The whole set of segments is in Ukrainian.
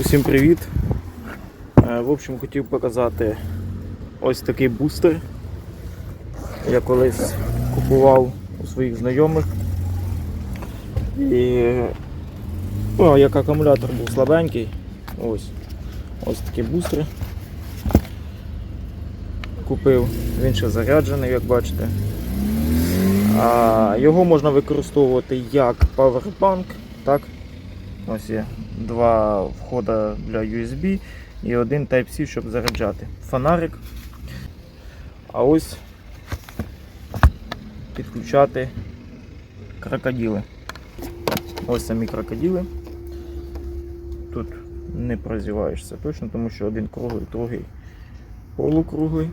Усім привіт! Е, В общем, хотів показати ось такий бустер. Я колись купував у своїх знайомих. І ну, як акумулятор був слабенький, ось, ось такі бустери. Купив, він ще заряджений, як бачите. А його можна використовувати як павербанк, так? Ось є два входа для USB і один Type-C, щоб заряджати. Фонарик. А ось підключати крокодили. Ось самі крокодили. Тут не прозіваєшся точно, тому що один круглий, другий полукруглий.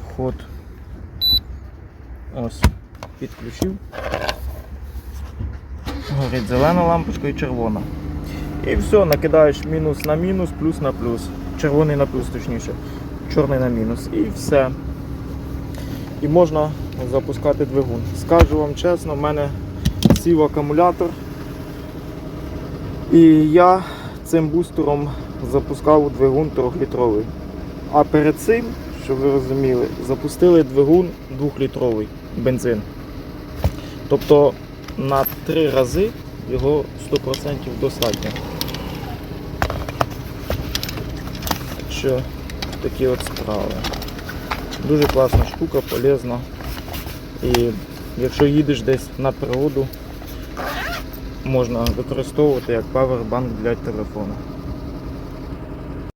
Вход. Ось підключив. Горить зелена лампочка і червона. І все, накидаєш мінус на мінус, плюс на плюс. Червоний на плюс, точніше. Чорний на мінус. І все. І можна запускати двигун. Скажу вам чесно, в мене сів акумулятор. І я цим бустером запускав двигун 3-літровий. А перед цим, щоб ви розуміли, запустили двигун 2-літровий бензин. Тобто на три рази його 100% достатньо. Що такі от справи. Дуже класна штука, полезна. І якщо їдеш десь на природу, можна використовувати як павербанк для телефону.